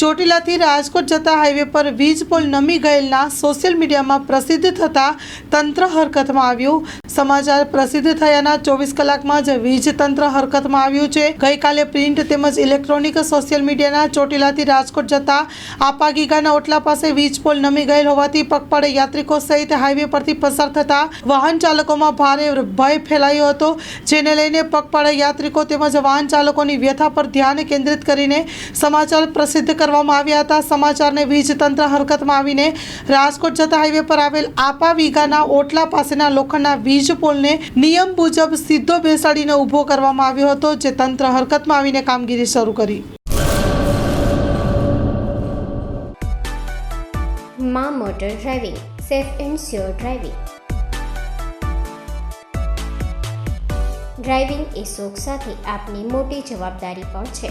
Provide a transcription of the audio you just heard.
ચોટીલાથી રાજકોટ જતા હાઈવે પર વીજ પોલ નમી ગયેલના સોશિયલ મીડિયામાં પ્રસિદ્ધ થતા તંત્ર હરકતમાં આવ્યું. સમાચાર પ્રસિદ્ધ થયાના ચોવીસ કલાકમાં જ વીજ તંત્ર હરકતમાં આવ્યું છે. ગઈકાલે પ્રિન્ટ તેમજ ઇલેક્ટ્રોનિક સોશિયલ મીડિયાના ચોટીલાથી રાજકોટ જતા આપાગીગાના ઓટલા પાસે વીજ પોલ નમી ગયેલ હોવાથી પગપાળે યાત્રિકો સહિત હાઈવે પરથી પસાર થતા વાહન ચાલકોમાં ભારે ભય ફેલાયો હતો. જેને લઈને પગપાળા યાત્રિકો તેમજ વાહન ચાલકોની વ્યથા પર ધ્યાન કેન્દ્રિત કરીને સમાચાર પ્રસિદ્ધ કરવામાં આવ્યા હતા. સમાચારને વીજ તંત્ર હરકતમાં આવીને રાજકોટ જતા હાઈવે પર આવેલ આપા વીઘાના ઓટલા પાસેના લોખંડના વીજ પોલને નિયમ મુજબ સીધો બેસાડીને ઊભો કરવામાં આવ્યો હતો, જે તંત્ર હરકતમાં આવીને કામગીરી શરૂ કરી. મા motor driving, safe and sure driving. Driving એ શોખ સાથે આપની મોટી જવાબદારી પણ છે.